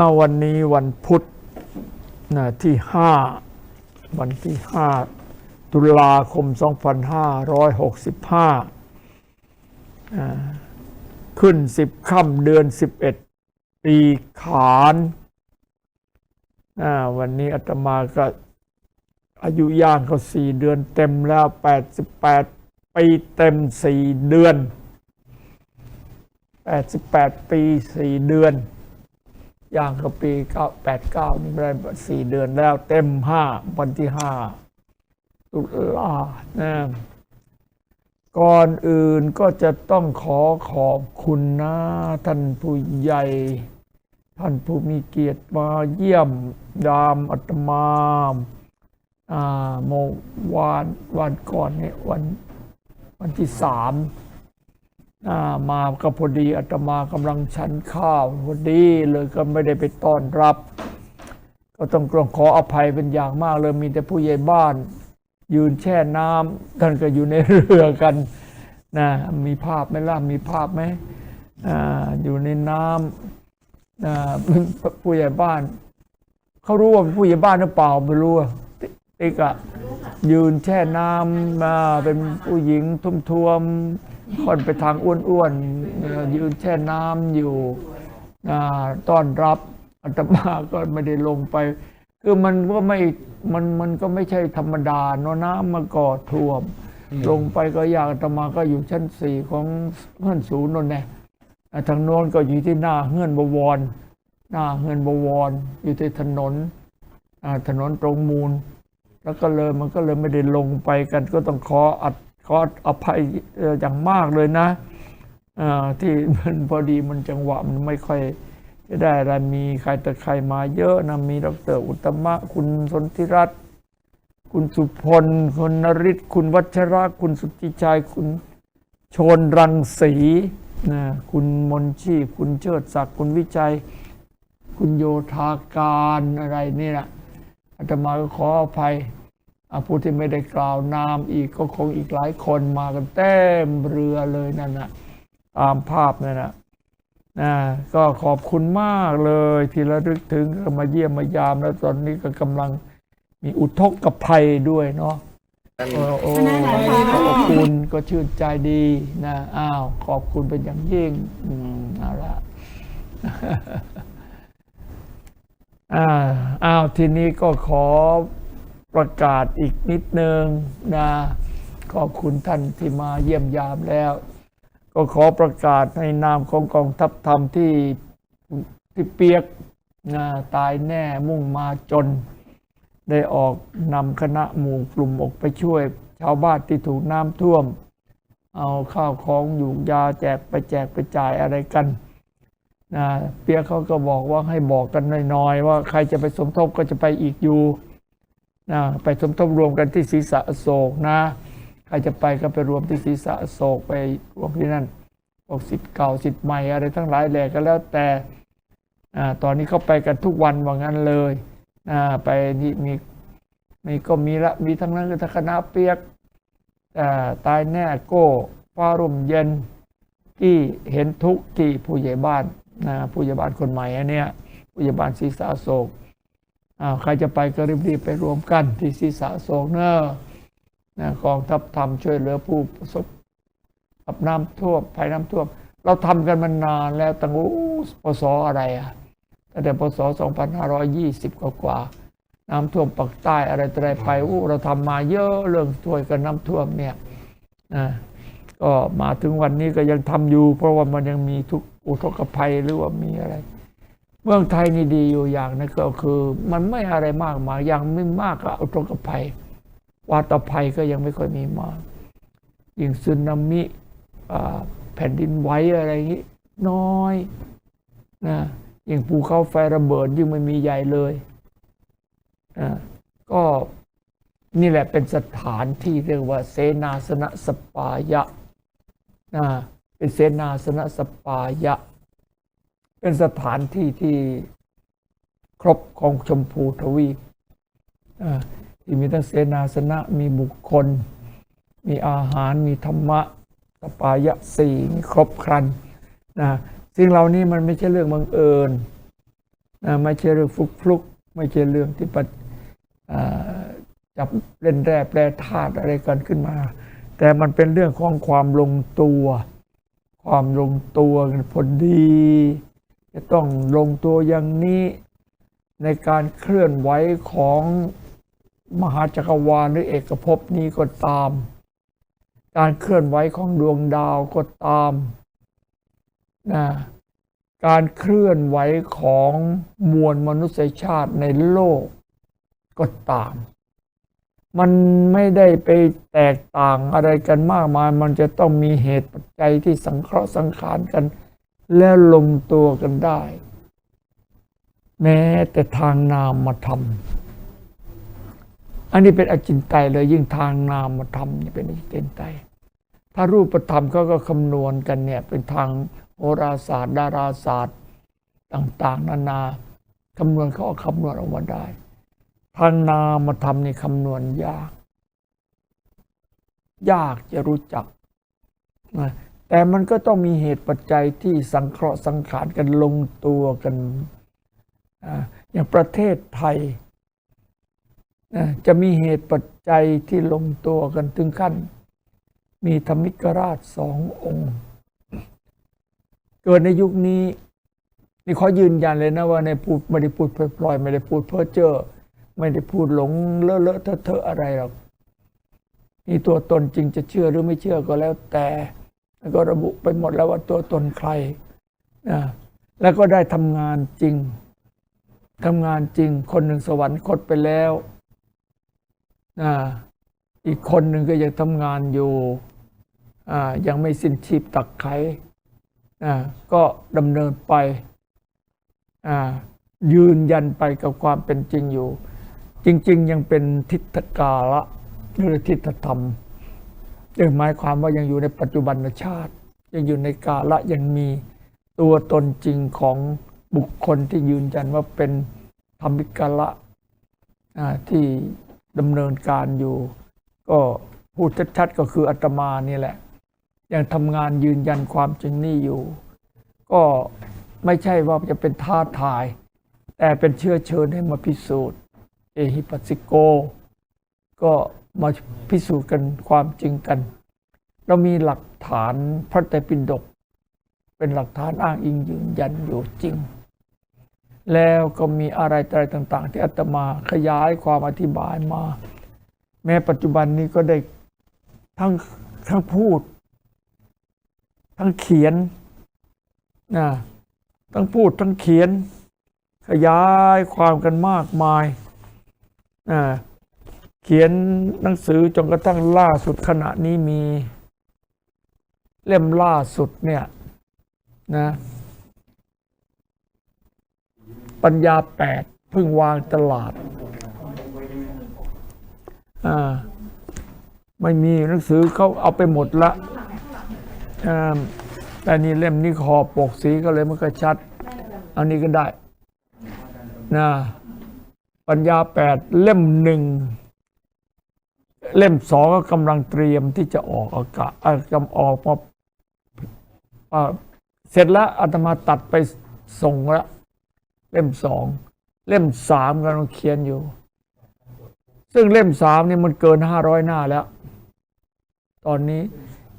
อ้าวันนี้วันพุธนะที่ห้าวันที่ห้าตุลาคม 2565อ่าขึ้นสิบค่ำเดือน 11 ปีขานวันนี้อาตมาก็อายุย่างเขาสี่เดือนเต็มแล้ว 88 ปีเต็มสี่เดือน 88 ปีสี่เดือน ย่างก็ปีเก้าแปดเก้านี่ได้สี่เดือนแล้วเต็มห้าวันที่ห้าตุลานะก่อนอื่นก็จะต้องขอขอบคุณนะท่านผู้ใหญ่ ท่านผู้มีเกียรติมาเยี่ยมยามอัตมาอ่าโมวานวันก่อนเนี่ยวันวันที่สาม มาก็พอดีอาตมากำลังฉันข้าวพอดีเลยก็ไม่ได้ไปต้อนรับ ก็ต้องกรองขออภัยเป็นอย่างมากเลยมีแต่ผู้ใหญ่บ้าน ยืนแช่น้ำท่านก็อยู่ในเรือกันนะมีภาพไหมล่ะมีภาพไหมออยู่ในน้ำผู้ใหญ่บ้านเขารู้ว่าผู้ใหญ่บ้านหรือเปล่าไม่รู้ติ๊กอะยืนแช่น้ำมาเป็นผู้หญิงทุ่มๆ ค่อนไปทางอ้วนๆเอ่อยืนแช่น้ำอยู่อ่าต้อนรับอาตมาก็ไม่ได้ลงไป คือมันก็ไม่มันมันก็ไม่ใช่ธรรมดาเนอะน้ำมันก่อท่วม ลงไปก็อยากอาตมาก็อยู่ชั้นสี่ของเฮือนศูนย์นนแน่อ่าทางโน้นก็อยู่ที่หน้าเฮือนบวร หน้าเฮือนบวร อยู่ที่ถนนอ่าถนนตรงมูล แล้วก็เลยมันก็เลยไม่ได้ลงไปกันก็ต้องขออัด ขออภัยอย่างมากเลยนะที่มันพอดีมันจังหวะมันไม่ค่อยจะได้อะไรมีใครแต่ใครมาเยอะนะมีดรอุตมะ คุณสนธิรัตน์คุณสุพล คุณนริศคุณวัชระ คุณสุทธิชัย คุณชนรังสีนะคุณมนชีพ คุณเชิดศักดิ์ คุณวิจัย คุณโยธาการอะไรนี่แหละอาตมาก็ขออภัย ผู้ที่ไม่ได้กล่าวนามอีกก็คงอีกหลายคนมากันเต็มเรือเลยนั่นนะตามภาพนั่นนะนะก็ขอบคุณมากเลยที่ระลึกถึงก็มาเยี่ยมมายามแล้วตอนนี้ก็กำลังมีอุทกภัยด้วยเนาะโอ้โอ้ขอบคุณก็ชื่นใจดีนะอ้าวขอบคุณเป็นอย่างยิ่งอืมเอาละอ่าอ้าวทีนี้ก็ขอ ประกาศอีกนิดนึงนะขอบคุณท่านที่มาเยี่ยมยามแล้ว ก็ขอประกาศในนามของกองทัพธรรมที่ที่เปียกนะตายแน่มุ่งมาจน ได้ออกนำคณะหมู่กลุ่มออกไปช่วย ชาวบ้านที่ถูกน้ำท่วม เอาข้าวของอยู่ยาแจกไปแจกไปจ่ายอะไรกันนะเปียกเขาก็บอกว่าให้บอกกันน้อยๆ ว่าใครจะไปสมทบก็จะไปอีกอยู่ นะไปสมทบรวมกันที่ศรีษะโศกนะใครจะไปก็ไปรวมที่ศรีษะโศกไปรวมที่นั่นพวกสิทธิ์เก่าสิทธิ์ใหม่อะไรทั้งหลายแหล่ก็แล้วแต่ตอนนี้เขาไปกันทุกวันว่างั้นเลยไปนี่มีมีก็มีละมีทั้งนั้นคือทั้งคณะเปียกตายแน่โก้ฟ้าร่มเย็นที่เห็นทุกข์ที่ผู้ใหญ่บ้านผู้ใหญ่บ้านคนใหม่อันเนี้ยผู้ใหญ่บ้านศรีสาโศก ใครจะไปก็รีบๆไปรวมกันที่ศรีสาโศกเนอะนะกองทัพธรรมช่วยเหลือผู้ประสบกับน้ำท่วมภัยน้ำท่วม เราทำกันมานานแล้วตั้งอู้ปศอะไรอะตั้งแต่ปศ2520 กว่ากว่า น้ำท่วมปักใต้อะไรต่ออะไรไปอู้เราทำมาเยอะเรื่องช่วยกันน้ำท่วมเนี่ยนะก็มาถึงวันนี้ก็ยังทำอยู่ เพราะว่ามันยังมีทุกอุทกภัยหรือว่ามีอะไร เมืองไทยนี่ดีอยู่อย่างนึงก็คือ มันไม่อะไรมากมายยังไม่มากกับอุทกภัย วาตภัยก็ยังไม่ค่อยมีมากยิ่งสึนามิแผ่นดินไหวอะไรอย่างนี้ น้อยนะอยิ่งภูเขาไฟระเบิดยิ่งไม่มีใหญ่เลยอ่าก็นี่แหละเป็นสถานที่เรียกว่าเสนาสนะสปายะนะเป็นเสนาสนะสปายะ เป็นสถานที่ที่ครบของชมพูทวีปที่มีทั้งเสนาสนะมีบุคคล มีอาหารมีธรรมะสปายะสี่มีครบครันนะสิ่งเหล่านี้มันไม่ใช่เรื่องบังเอิญนะไม่ใช่เรื่องฟุกฟลุกไม่ใช่เรื่องที่ปัจับเล่นแร่แปรธาตุอะไรกันขึ้นมา แต่มันเป็นเรื่องของความลงตัว ความลงตัวกันพอดี จะต้องลงตัวอย่างนี้ในการเคลื่อนไหวของมหาจักรวาลหรือเอกภพนี้ก็ตาม การเคลื่อนไหวของดวงดาวก็ตามนะการเคลื่อนไหวของมวลมนุษยชาติในโลกก็ตาม มันไม่ได้ไปแตกต่างอะไรกันมากมาย มันจะต้องมีเหตุปัจจัยที่สังเคราะห์สังขารกัน แล้วลงตัวกันได้ แม้แต่ทางนามมาทำอันนี้เป็นอจินไตยเลยยิ่งทางนามมาทำนี่เป็นอจินไตยถ้ารูปธรรมเขาก็คำนวณกันเนี่ย เป็นทางโหราศาสตร์ ดาราศาสตร์ต่าง ๆ นานาคำนวณเขาคำนวณออกมาได้ ทางนามมาทำนี่คำนวณยาก ยากจะรู้จักนะ แต่มันก็ต้องมีเหตุปัจจัยที่สังเคราะห์สังขารกันลงตัวกัน อย่างประเทศไทยจะมีเหตุปัจจัยที่ลงตัวกันถึงขั้น มีธรรมิกราชสององค์ เกิดในยุคนี้ นี่ขอยืนยันเลยนะว่าในพูดไม่ได้พูดพลอยไม่ได้พูดเพ้อเจ้อไม่ได้พูดหลงเลอะเลอะเทอะอะไรหรอกมีตัวตนจริงจะเชื่อหรือไม่เชื่อก็แล้วแต่ ก็ระบุไปหมดแล้วว่าตัวตนใครนะแล้วก็ได้ทำงานจริงทำงานจริง คนหนึ่งสวรรคตไปแล้วนะอีกคนหนึ่งก็ยังทำงานอยู่ยังไม่สิ้นชีพตักไข่ก็ดำเนินไปยืนยันไปกับความเป็นจริงอยู่ จริง ๆ ยังเป็นทิฏฐกาละหรือทิฏฐธรรม ยังหมายความว่ายังอยู่ในปัจจุบันชาติ ยังอยู่ในกาละยังมีตัวตนจริงของบุคคลที่ยืนยันว่าเป็นธรรมิกละที่ดำเนินการอยู่ ก็พูดชัดๆก็คืออาตมานี่แหละ ยังทำงานยืนยันความจริงนี่อยู่ ก็ไม่ใช่ว่าจะเป็นท้าทาย แต่เป็นเชื้อเชิญให้มาพิสูจน์ เอหิปัสสิโก ก็ มาพิสูจน์กันความจริงกัน เรามีหลักฐานพระไตรปิฎกเป็นหลักฐานอ้างอิงยืนยันอยู่จริง แล้วก็มีอะไรอะไรต่าง ๆ ที่อาตมาขยายความอธิบายมา แม้ปัจจุบันนี้ก็ได้ทั้งทั้งพูด ทั้งเขียนนะทั้งพูดทั้งเขียน ขยายความกันมากมายนะเขียนหนังสือจนกระทั่งล่าสุดขณะนี้มี เล่มล่าสุดเนี่ยนะปัญญาแปดเพิ่งวางตลาดอ่าไม่มีหนังสือเขาเอาไปหมดละแต่นี่เล่มนี้คอปกสีก็เลยมันก็ชัด อันนี้ก็ได้นะปัญญาแปดเล่มหนึ่ง เล่มสองก็กำลังเตรียมที่จะออกอากาศกำออกมาเสร็จแล้วอาตมาตัดไปส่งแล้วเล่มสองเล่มสามกำลังเขียนอยู่ ซึ่งเล่มสามนี่มันเกินห้าร้อยหน้าแล้ว ตอนนี้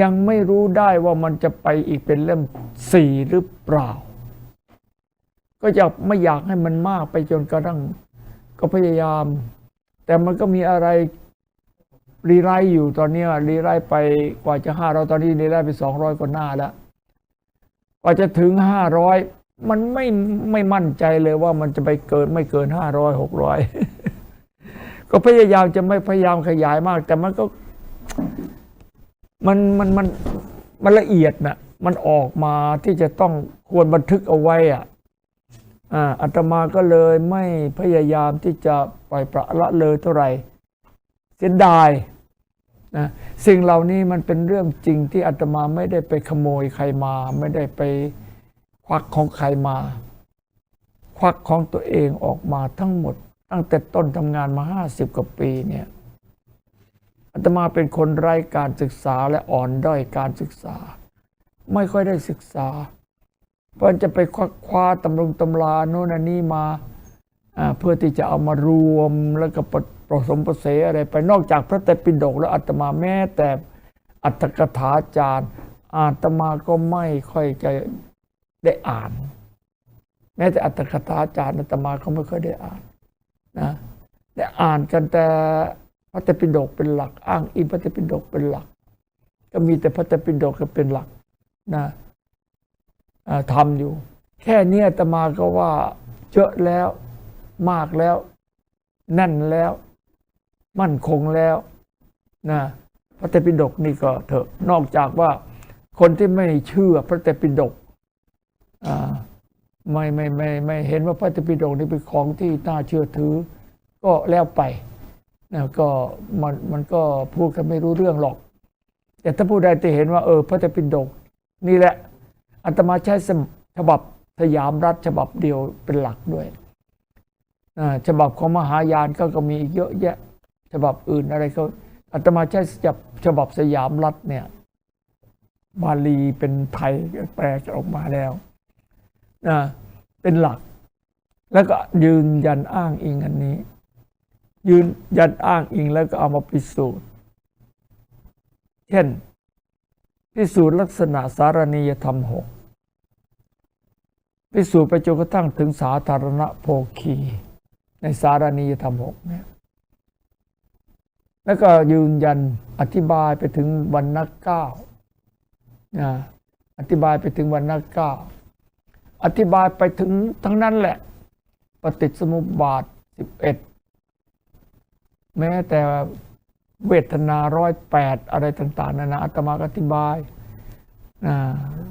ยังไม่รู้ได้ว่ามันจะไปอีกเป็นเล่มสี่หรือเปล่า ก็จะไม่อยากให้มันมากไปจนกระทั่งก็พยายาม แต่มันก็มีอะไร รีไรต์อยู่ตอนนี้รีไรต์ไปกว่าจะห้าร้อยตอนนี้รีไรต์ไปสองร้อยกว่าหน้าแล้วกว่าจะถึงห้าร้อยมันไม่ไม่มั่นใจเลยว่ามันจะไปเกินไม่เกินห้าร้อยหกร้อยก็พยายามจะไม่พยายามขยายมาก แต่มันก็ มันมันมันมันละเอียดนะมันออกมาที่จะต้องควรบันทึกเอาไว้อะอ่าอาตมาก็เลยไม่พยายามที่จะปล่อยประละเลยเท่าไหร่ เสียดายนะสิ่งเหล่านี้มันเป็นเรื่องจริงที่อาตมาไม่ได้ไปขโมยใครมา ไม่ได้ไปควักของใครมา ควักของตัวเองออกมาทั้งหมด ตั้งแต่ต้นทำงานมาห้าสิบกว่าปีเนี่ยอาตมาเป็นคนไร้การศึกษาและอ่อนด้อยการศึกษา ไม่ค่อยได้ศึกษาเพราะจะไปคว้าคว้าตำรงตำราโน่นนนี้มา เพื่อที่จะเอามารวมแล้วก็ประผสมประเสอะไรไปนอกจากพระไตรปิฎกแล้วอาตมาแม้แต่อัตถกถาจารย์ อาตมาก็ไม่ค่อยจะได้อ่าน แม้แต่อัตถกถาจารย์อาตมาก็ไม่ค่อยได้อ่านนะได้อ่านกันแต่พระไตรปิฎกเป็นหลัก อ้างอิงพระไตรปิฎกเป็นหลัก ก็มีแต่พระไตรปิฎกก็เป็นหลักนะทำอยู่ แค่นี้อาตมาก็ว่าเยอะแล้ว มากแล้ว แน่นแล้ว มั่นคงแล้วนะพระไตปิฎกนี่ก็เถอะนอกจากว่าคนที่ไม่เชื่อพระไตปิฎกอ่ไม่ไม่ไม่ไม่เห็นว่าพระไตปิฎกนี่เป็นของที่น่าเชื่อถือ ก็แล้วไปนะก็มันมันก็พูดกันไม่รู้เรื่องหรอก แต่ถ้าผู้ใดที่เห็นว่าเออพระไตปิฎกนี่แหละอาตมาใช้ฉบับสยามรัฐฉบับเดียวเป็นหลักด้วย ฉบับของมหายานก็ก็มีอีกเยอะแยะ ฉบับอื่นอะไรเขาอาตมาใช้ฉบับฉบับสยามรัฐเนี่ยบาลีเป็นไทยแปลออกมาแล้วนะเป็นหลัก แล้วก็ยืนยันอ้างอิงอันนี้ ยืนยันอ้างอิงแล้วก็เอามาพิสูจน์ เช่น พิสูจน์ลักษณะสารณียธรรมหกพิสูจน์ไปจนกระทั่งถึงสาธารณโภคี ในสารณียธรรมหกเนี่ยแล้วก็ยืนยันอธิบายไปถึงวันนักเก้านะอธิบายไปถึงวันนักเก้าอธิบายไปถึงทั้งนั้นแหละ ปฏิสมุปบาทสิบเอ็ดแม้แต่เวทนาร้อยแปดอะไรต่างๆนานาอาตมาอธิบายนะ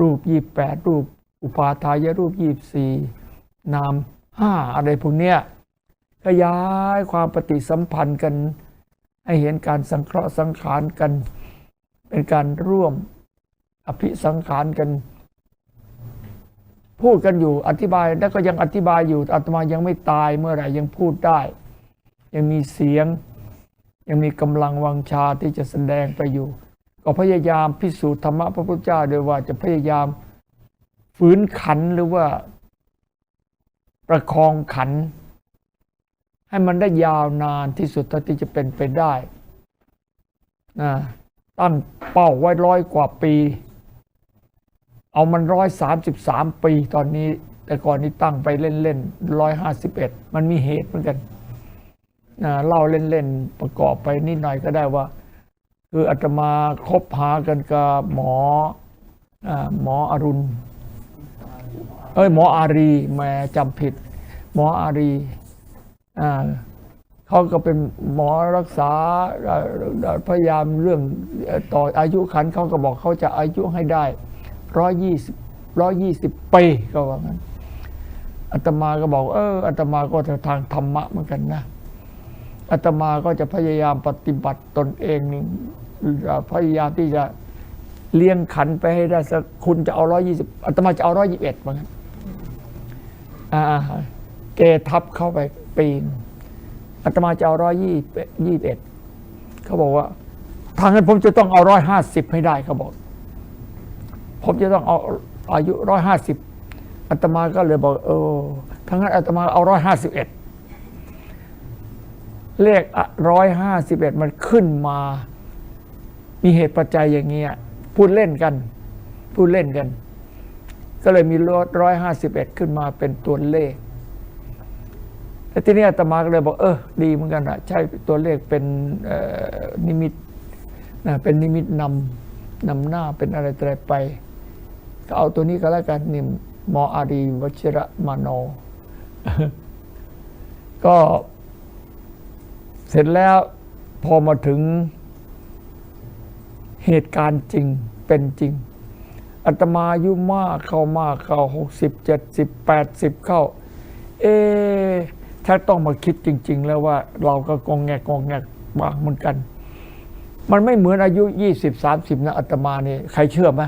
รูปยี่แปดรูป อุปาทายรูปยี่สี่นามห้าอะไรพวกเนี้ย ขยายความปฏิสัมพันธ์กัน ให้เห็นการสังเคราะห์สังขารกัน เป็นการร่วมอภิสังขารกัน พูดกันอยู่อธิบายแล้วก็ยังอธิบายอยู่อาตมายังไม่ตายเมื่อไหร่ยังพูดได้ ยังมีเสียง ยังมีกำลังวังชาที่จะแสดงไปอยู่ ก็พยายามพิสูจน์ธรรมะพระพุทธเจ้าโดยว่าจะพยายามฝืนขันหรือว่า ประคองขัน ให้มันได้ยาวนานที่สุดเท่าที่จะเป็นไปได้นะตั้งเป้าไว้ร้อยกว่าปี เอามันร้อยสามสิบสามปีตอนนี้ แต่ก่อนนี้ตั้งไปเล่นๆร้อยห้าสิบเอ็ดมันมีเหตุเหมือนกันนะเล่าเล่นๆประกอบไปนิดหน่อยก็ได้ว่า คืออาตมาคบหากันกับหมอหมออรุณ เอ้ยหมออารีแม่จำผิด หมออารี เขาก็เป็นหมอรักษาพยายามเรื่องต่ออายุขันเขาก็บอกเขาจะอายุให้ได้ร้อยยี่สิบร้อยยี่สิบปีก็ว่างั้นอาตมาก็บอกเอออาตมาก็จะทางธรรมะเหมือนกันนะอาตมาก็จะพยายามปฏิบัติตนเองนี่เอ่อพยายามที่จะเลี้ยงขันไปให้ได้สักคุณจะเอาร้อยยี่สิบอาตมาจะเอาร้อยยี่สิบเอ็ดเหมือนกันอ่าเกทับเข้าไป ปีนอาตมาจะเอาร้อยยี่ยี่เอ็ดเขาบอกว่าทางนั้นผมจะต้องเอาร้อยห้าสิบให้ได้เขาบอก ผมจะต้องเอาอายุร้อยห้าสิบอาตมาก็เลยบอก เออทางนั้นอาตมาเอาร้อยห้าสิบเอ็ดเลขร้อยห้าสิบเอ็ดมันขึ้นมา มีเหตุปัจจัยอย่างเงี้ยพูดเล่นกัน พูดเล่นกัน ก็เลยมีลดร้อยห้าสิบเอ็ดขึ้นมาเป็นตัวเลข แต่ทีนี้อาตมาก็เลยบอกเออดีเหมือนกันอะใช่ตัวเลขเป็นนิมิตนะเป็นนิมิตนำนำหน้าเป็นอะไรต่อะไรไป ก็เอาตัวนี้ก็แล้วกันนี่มออารีวชิระมโน ก็เสร็จแล้วพอมาถึงเหตุการณ์จริงเป็นจริงอาตมาอายุมากเข้ามากเข้าหกสิบเจ็ดสิบแปดสิบเข้า เอ ถ้าต้องมาคิดจริง ๆ แล้วว่าเราก็กองแงกองแงกบางเหมือนกัน มันไม่เหมือนอายุยี่สิบสามสิบนะอาตมานี่ใครเชื่อไหม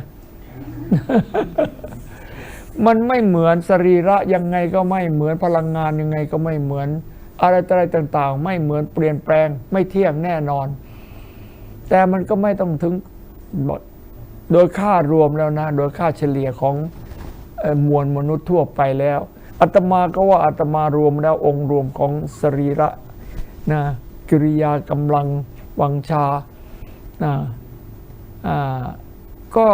มันไม่เหมือนสรีระยังไงก็ไม่เหมือนพลังงานยังไงก็ไม่เหมือน อะไรต่อะไรต่าง ๆ ไม่เหมือนเปลี่ยนแปลง ไม่เที่ยงแน่นอน แต่มันก็ไม่ต้องถึงโดยค่ารวมแล้วนะ โดยค่าเฉลี่ยของมวลมนุษย์ทั่วไปแล้ว อาตมาก็ว่าอาตมารวมแล้วองค์รวมของสรีระนะกิริยากำลังวังชานะก็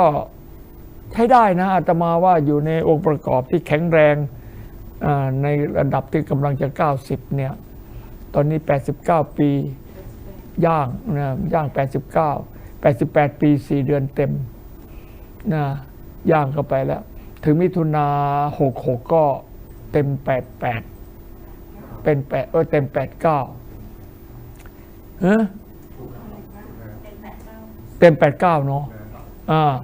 ใช้ได้นะอาตมาว่าอยู่ในองค์ประกอบที่แข็งแรงในระดับที่กำลังจะ 90 เนี่ย ตอนนี้ 89 ปี ย่างนะย่าง 89 88 ปี 4 เดือนเต็มนะย่างเข้าไปแล้ว ถึงมิถุนา66 ก็ เต็ม88เป็น8เออเต็ม89เฮ้เต็ม89เก้าเนาะอ่า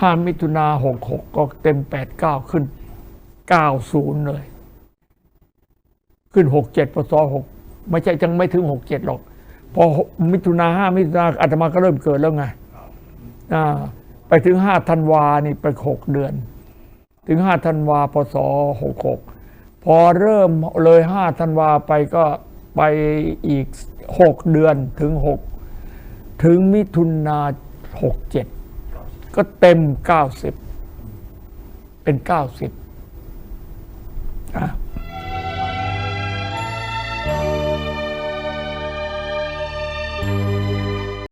ห้ามิถุนา66ก็เต็ม89ขึ้น90เลย ขึ้น67ปศ6ไม่ใช่จังไม่ถึง67หรอก พอมิถุนาห้ามิถุนาอาตมาก็เริ่มเกิดแล้วไงอ่าไปถึงห้าธันวานี่ไปหกเดือน ถึงห้าธันวาพศหกหก พอเริ่มเลยห้าธันวาไปก็ไปอีกหกเดือนถึงหกถึงมิถุนาหกเจ็ดก็เต็มเก้าสิบเป็นเก้าสิบอะ